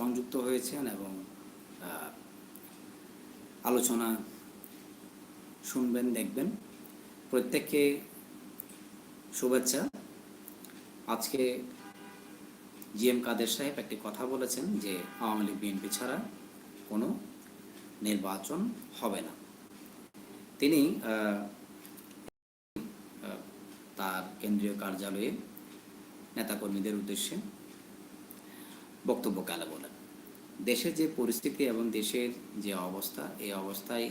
সংযুক্ত হয়েছেন এবং আলোচনা শুনবেন, দেখবেন। প্রত্যেককে শুভেচ্ছা। আজকে জি এম কাদের সাহেব একটি কথা বলেছেন যে, আওয়ামী লীগ, বিএনপি ছাড়া কোনো নির্বাচন হবে না। তিনি তার কেন্দ্রীয় কার্যালয়ে নেতাকর্মীদের উদ্দেশ্যে বক্তব্য কালে বলেন দেশের যে পরিস্থিতি এবং দেশের যে অবস্থা, এই অবস্থায়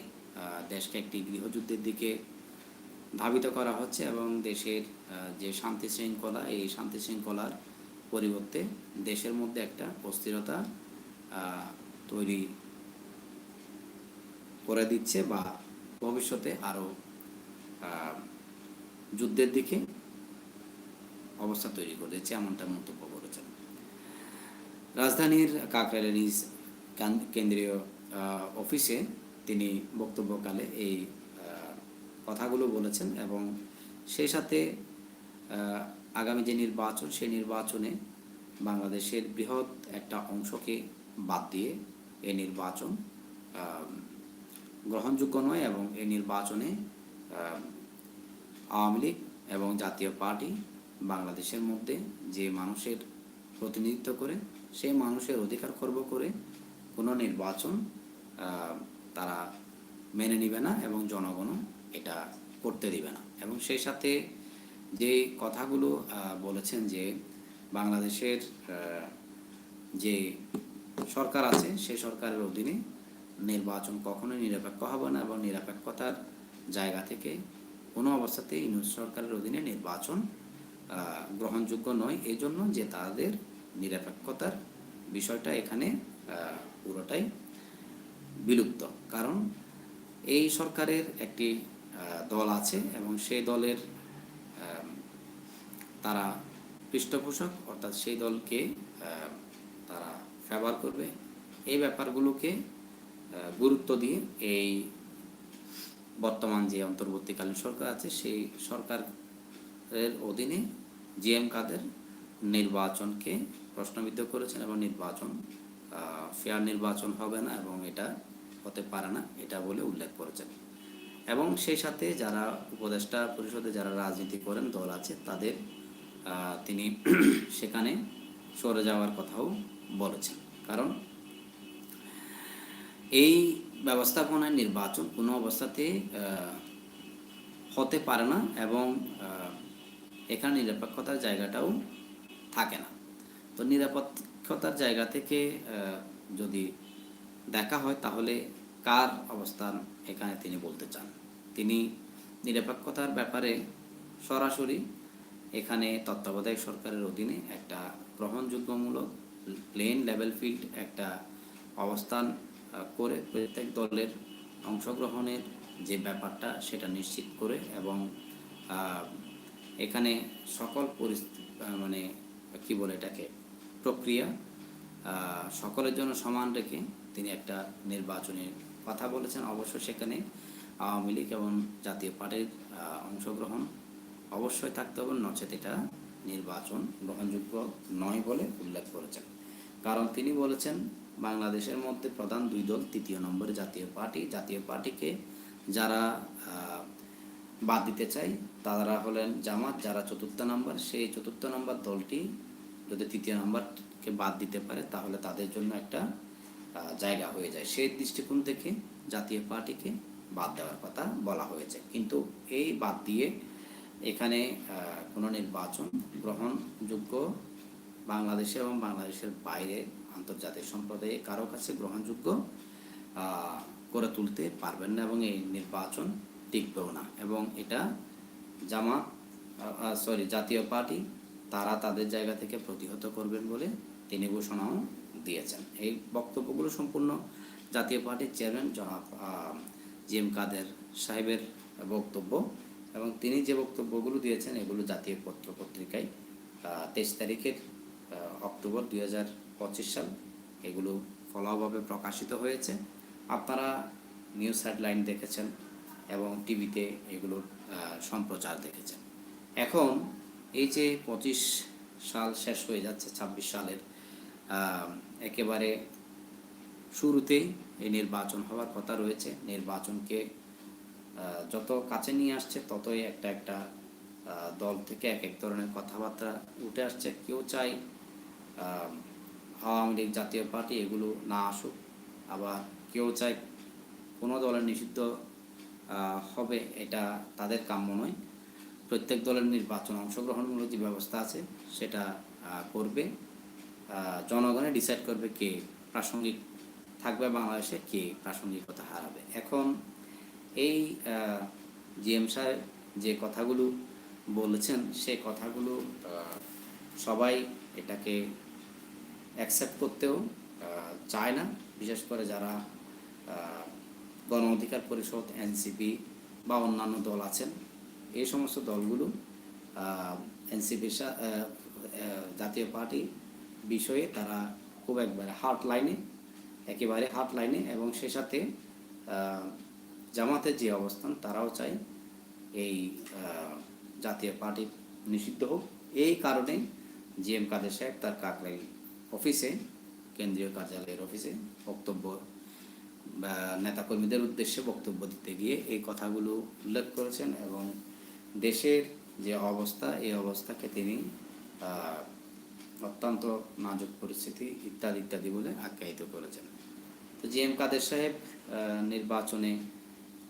দেশকে একটি গৃহযুদ্ধের দিকে ধাবিত করা হচ্ছে এবং দেশের যে শান্তি শৃঙ্খলা, এই শান্তি শৃঙ্খলার পরিবর্তে দেশের মধ্যে একটা অস্থিরতা তৈরি করে দিচ্ছে বা ভবিষ্যতে আরও যুদ্ধের দিকে অবস্থা তৈরি করে দিচ্ছে এমনটা মন্তব্য রাজধানীর কাকরাইলের নিজ কান- কেন্দ্রীয় অফিসে তিনি বক্তব্যকালে এই কথাগুলো বলেছেন এবং সেই সাথে আগামী যে নির্বাচন সেই নির্বাচনে বাংলাদেশের বৃহৎ একটা অংশকে বাদ দিয়ে এই নির্বাচন গ্রহণযোগ্য নয় এবং এই নির্বাচনে আওয়ামী লীগ এবং জাতীয় পার্টি বাংলাদেশের মধ্যে যে মানুষের প্রতিনিধিত্ব করে সেই মানুষের অধিকার খর্ব করে কোনো নির্বাচন তারা মেনে নিবে না এবং জনগণও এটা করতে দিবে না। এবং সেই সাথে যে কথাগুলো বলেছেন যে বাংলাদেশের যে সরকার আছে সেই সরকারের অধীনে নির্বাচন কখনোই নিরপেক্ষ হবে না এবং নিরপেক্ষতার জায়গা থেকে কোনো অবস্থাতেই ইউনুস সরকারের অধীনে নির্বাচন গ্রহণযোগ্য নয়। এই জন্য যে তাদের নিরপেক্ষতার বিষয়টা এখানে পুরোটাই বিলুপ্ত। কারণ এই সরকারের একটি দল আছে এবং সেই দলের তারা পৃষ্ঠপোষক, অর্থাৎ সেই দলকে তারা ফেভার করবে। এই ব্যাপারগুলোকে গুরুত্ব দিয়ে এই বর্তমান যে অন্তর্বর্তীকালীন সরকার আছে, সেই সরকারের অধীনে জি এম কাদের নির্বাচনকে প্রশ্নবিদ্ধ করেছেন এবং নির্বাচন ফেয়ার নির্বাচন হবে না এবং এটা হতে পারে না, এটা বলে উল্লেখ করেছেন। এবং সেই সাথে যারা উপদেষ্টা পরিষদে যারা রাজনীতি করেন, দল আছে, তাদের তিনি সেখানে সরে যাওয়ার কথাও বলেছেন। কারণ এই ব্যবস্থাপনায় নির্বাচন কোনো অবস্থাতে হতে পারে না এবং এখানে নিরপেক্ষতার জায়গাটাও থাকে না। তো নিরাপত্তার জায়গা থেকে যদি দেখা হয়, তাহলে কার অবস্থান এখানে তিনি বলতে চান? তিনি নিরপেক্ষতার ব্যাপারে সরাসরি এখানে তত্ত্বাবধায়ক সরকারের অধীনে একটা গ্রহণযোগ্যমূলক প্লেন লেভেল ফিল্ড একটা অবস্থান করে প্রত্যেক দলের অংশগ্রহণের যে ব্যাপারটা সেটা নিশ্চিত করে এবং এখানে সকল পরিস্থিতি মানে কি বলে এটাকে, প্রক্রিয়া সকলের জন্য সমান রেখে তিনি একটা নির্বাচনের কথা বলেছেন অবশ্য সেখানে। আওয়ামী লীগ এবং জাতীয় পার্টির অংশগ্রহণ অবশ্যই থাকতে হবে, নচেত এটা নির্বাচন গ্রহণযোগ্য নয় বলে উল্লেখ করেছেন। কারণ তিনি বলেছেন, বাংলাদেশের মধ্যে প্রধান দুই দল, তৃতীয় নম্বরে জাতীয় পার্টি। জাতীয় পার্টিকে যারা বাদ দিতে চাই। তারা হলেন জামাত, যারা চতুর্থ নাম্বার। সেই চতুর্থ নাম্বার দলটি যদি তৃতীয় নাম্বারকে বাদ দিতে পারে, তাহলে তাদের জন্য একটা জায়গা হয়ে যায়। সেই দৃষ্টিকোণ থেকে জাতীয় পার্টিকে বাদ দেওয়ার কথা বলা হয়েছে। কিন্তু এই বাদ দিয়ে এখানে কোনো নির্বাচন গ্রহণযোগ্য বাংলাদেশে এবং বাংলাদেশের বাইরে আন্তর্জাতিক সম্প্রদায়ে কারও কাছে গ্রহণযোগ্য করে তুলতে পারবেন না এবং এই নির্বাচন টিকবেও না। এবং এটা জামাত সরি, জাতীয় পার্টি, তারা তাদের জায়গা থেকে প্রতিহত করবেন বলে তিনি ঘোষণাও দিয়েছেন। এই বক্তব্যগুলো সম্পূর্ণ জাতীয় পার্টির চেয়ারম্যান জনাব জি এম কাদের সাহেবের বক্তব্য। এবং তিনি যে বক্তব্যগুলো দিয়েছেন, এগুলো জাতীয় পত্র পত্রিকায় তেইশ তারিখের অক্টোবর দুই হাজার পঁচিশ সাল এগুলো ফলোভাবে প্রকাশিত হয়েছে। আপনারা নিউজ হেডলাইন দেখেছেন এবং টিভিতে এগুলোর সম্প্রচার দেখেছেন। এখন এই যে পঁচিশ সাল শেষ হয়ে যাচ্ছে, ছাব্বিশ সালের একেবারে শুরুতেই এই নির্বাচন হওয়ার কথা রয়েছে। নির্বাচনকে যত কাছে নিয়ে আসছে ততই একটা একটা দল থেকে এক এক ধরনের কথাবার্তা উঠে আসছে। কেউ চাই আওয়ামী লীগ জাতীয় পার্টি এগুলো না আসুক, আবার কেউ চায় কোনো দলের নিষিদ্ধ হবে এটা তাদের কাম্য নয়। প্রত্যেক দলের নির্বাচন অংশগ্রহণমূলক যে ব্যবস্থা আছে, সেটা করবে। জনগণে ডিসাইড করবে কে প্রাসঙ্গিক থাকবে বাংলাদেশে, কে প্রাসঙ্গিকতা হারাবে। এখন এই জিএম সাহেব যে কথাগুলো বলেছেন, সে কথাগুলো সবাই এটাকে অ্যাকসেপ্ট করতেও চায় না। বিশেষ করে যারা গণ অধিকার পরিষদ, এনসিপি বা অন্যান্য দল আছেন। এই সমস্ত দলগুলো এনসিপির জাতীয় পার্টি বিষয়ে তারা খুব একবারে হার্ট লাইনে একেবারে হার্ট লাইনে এবং সে সাথে জামাতের যে অবস্থান, তারাও চায় এই জাতীয় পার্টি নিষিদ্ধ হোক। এই কারণে জি এম কাদের সাহেব তার কাকরাই অফিসে, কেন্দ্রীয় কার্যালয়ের অফিসে বক্তব্য নেতাকর্মীদের উদ্দেশ্যে বক্তব্য দিতে গিয়ে এই কথাগুলো উল্লেখ করেছেন এবং দেশের যে অবস্থা, এই অবস্থাকে তিনি অত্যন্ত নাজুক পরিস্থিতি ইত্যাদি ইত্যাদি বলে আখ্যায়িত করেছেন। তো জি এম কাদের সাহেব নির্বাচনে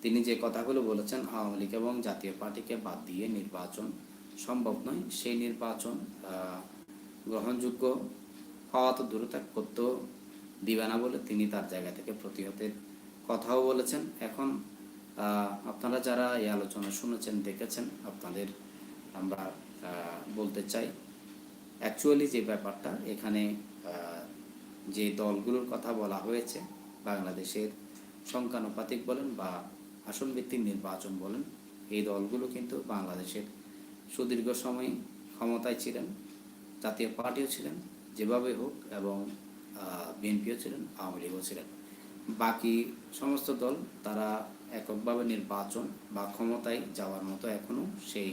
তিনি যে কথাগুলো বলেছেন, আওয়ামী লীগ এবং জাতীয় পার্টিকে বাদ দিয়ে নির্বাচন সম্ভব নয়। সেই নির্বাচন গ্রহণযোগ্য হওয়া তো দূরতা করতেও দিবে না বলে তিনি তার জায়গা থেকে প্রতিহতের কথাও বলেছেন। এখন আপনারা যারা এই আলোচনা শুনেছেন, দেখেছেন, আপনাদের আমরা বলতে চাই অ্যাকচুয়ালি যে ব্যাপারটা, এখানে যে দলগুলোর কথা বলা হয়েছে, বাংলাদেশের সংখ্যানুপাতিক বলেন বা আসন ভিত্তিক নির্বাচন বলেন, এই দলগুলো কিন্তু বাংলাদেশের সুদীর্ঘ সময় ক্ষমতায় ছিলেন, জাতীয় পার্টিও ছিলেন, যেভাবে হোক এবং বিএনপিও ছিলেন, আওয়ামী লীগও ছিলেন। বাকি সমস্ত দল, তারা এককভাবে নির্বাচন বা ক্ষমতায় যাওয়ার মতো এখনও সেই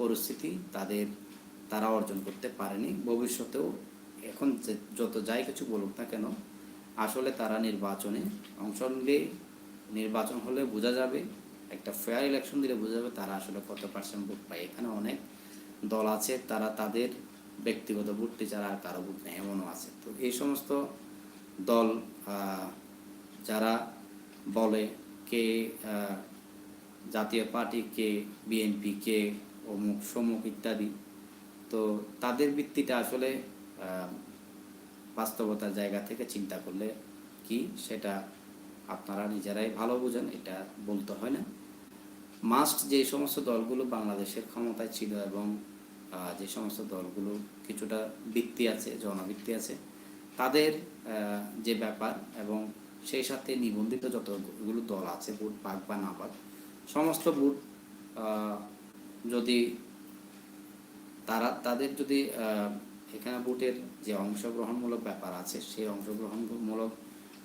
পরিস্থিতি তাদের, তারা অর্জন করতে পারেনি। ভবিষ্যতেও এখন যত যাই কিছু বলুক না কেন, আসলে তারা নির্বাচনে অংশ নিলে, নির্বাচন হলে বোঝা যাবে, একটা ফেয়ার ইলেকশন দিলে বোঝা যাবে তারা আসলে কত পার্সেন্ট ভোট পায়। এখানে অনেক দল আছে, তারা তাদের ব্যক্তিগত ভোটটি ছাড়া আর কারও ভোট নেই, এমনও আছে। তো এই সমস্ত দল যারা বলে কে জাতীয় পার্টি কে, বিএনপি কে, অমুক, সমুক ইত্যাদি, তো তাদের ভিত্তিটা আসলে বাস্তবতার জায়গা থেকে চিন্তা করলে কি সেটা আপনারা নিজেরাই ভালো বোঝেন, এটা বলতে হয় না। মাস্ট যে সমস্ত দলগুলো বাংলাদেশের ক্ষমতায় ছিল এবং যে সমস্ত দলগুলো কিছুটা বৃত্তি আছে জনভিত্তি আছে, তাদের যে ব্যাপার এবং সেই সাথে নিবন্ধিত যতগুলো দল আছে, ভোট পাক বা না পাক, সমস্ত ভোট যদি তারা, তাদের যদি এখানে ভোটের যে অংশগ্রহণমূলক ব্যাপার আছে, সেই অংশগ্রহণমূলক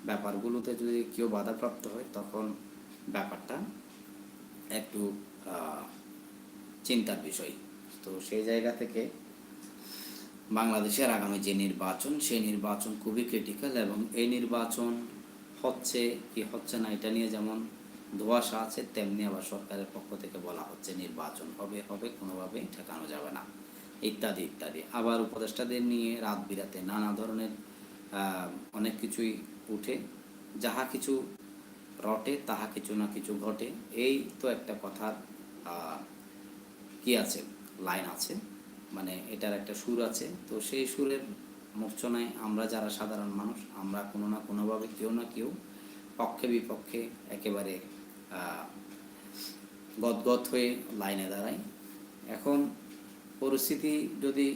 ব্যাপারগুলোতে যদি কেউ বাধাপ্রাপ্ত হয়, তখন ব্যাপারটা একটু চিন্তার বিষয়। তো সেই জায়গা থেকে বাংলাদেশের আগামী যে নির্বাচন, সেই নির্বাচন খুবই ক্রিটিক্যাল এবং এই নির্বাচন হচ্ছে কি হচ্ছে না, এটা নিয়ে যেমন ধোয়াশা আছে, তেমনি আবার সরকারের পক্ষ থেকে বলা হচ্ছে নির্বাচন হবে হবে, কোনোভাবেই ঠেকানো যাবে না। ইত্যাদি ইত্যাদি। আবার উপদেষ্টাদের নিয়ে রাত বিরাতে নানা ধরনের অনেক কিছুই উঠে, যাহা কিছু রটে, তাহা কিছু না কিছু ঘটে। এই তো একটা কথার কি আছে? লাইন আছে মানে এটার একটা সুর আছে। তো সেই সুরের মূর্ছনায় আমরা যারা সাধারণ মানুষ, আমরা কোনো না কোনোভাবে কেউ না কেউ পক্ষে বিপক্ষে একেবারে গদগদ হয়ে লাইনে দাঁড়াই। এখন পরিস্থিতি যদি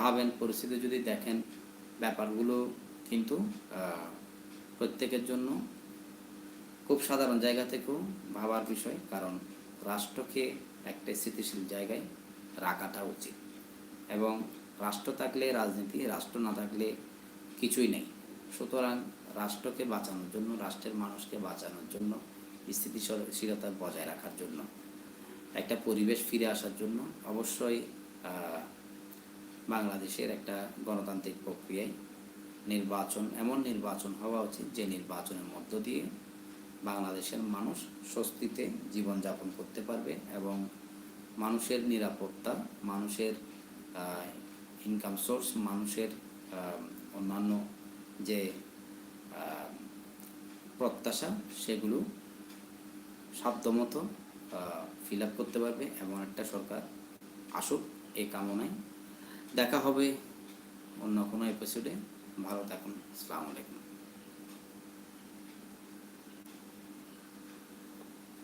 ভাবেন, পরিস্থিতি যদি দেখেন, ব্যাপারগুলো কিন্তু প্রত্যেকের জন্য খুব সাধারণ জায়গা থেকেও ভাবার বিষয়। কারণ রাষ্ট্রকে একটা স্থিতিশীল জায়গায় রাখাটা উচিত। এবং রাষ্ট্র থাকলে রাজনীতি, রাষ্ট্র না থাকলে কিছুই নেই। সুতরাং রাষ্ট্রকে বাঁচানোর জন্য, রাষ্ট্রের মানুষকে বাঁচানোর জন্য, স্থিতিশীলতা বজায় রাখার জন্য, একটা পরিবেশ ফিরে আসার জন্য অবশ্যই বাংলাদেশের একটা গণতান্ত্রিক প্রক্রিয়ায় নির্বাচন, এমন নির্বাচন হওয়া উচিত যে নির্বাচনের মধ্য দিয়ে বাংলাদেশের মানুষ স্বস্তিতে জীবনযাপন করতে পারবে এবং মানুষের নিরাপত্তা, মানুষের ইনকাম সোর্স মানুষের অন্যান্য যে প্রত্যাশা, সেগুলো সাধ্যমতো ফিল আপ করতে পারবে এমন একটা সরকার আসুক এই কামনায়। দেখা হবে অন্য কোনো এপিসোডে ভালো থাকুন। আসসালামু আলাইকুম।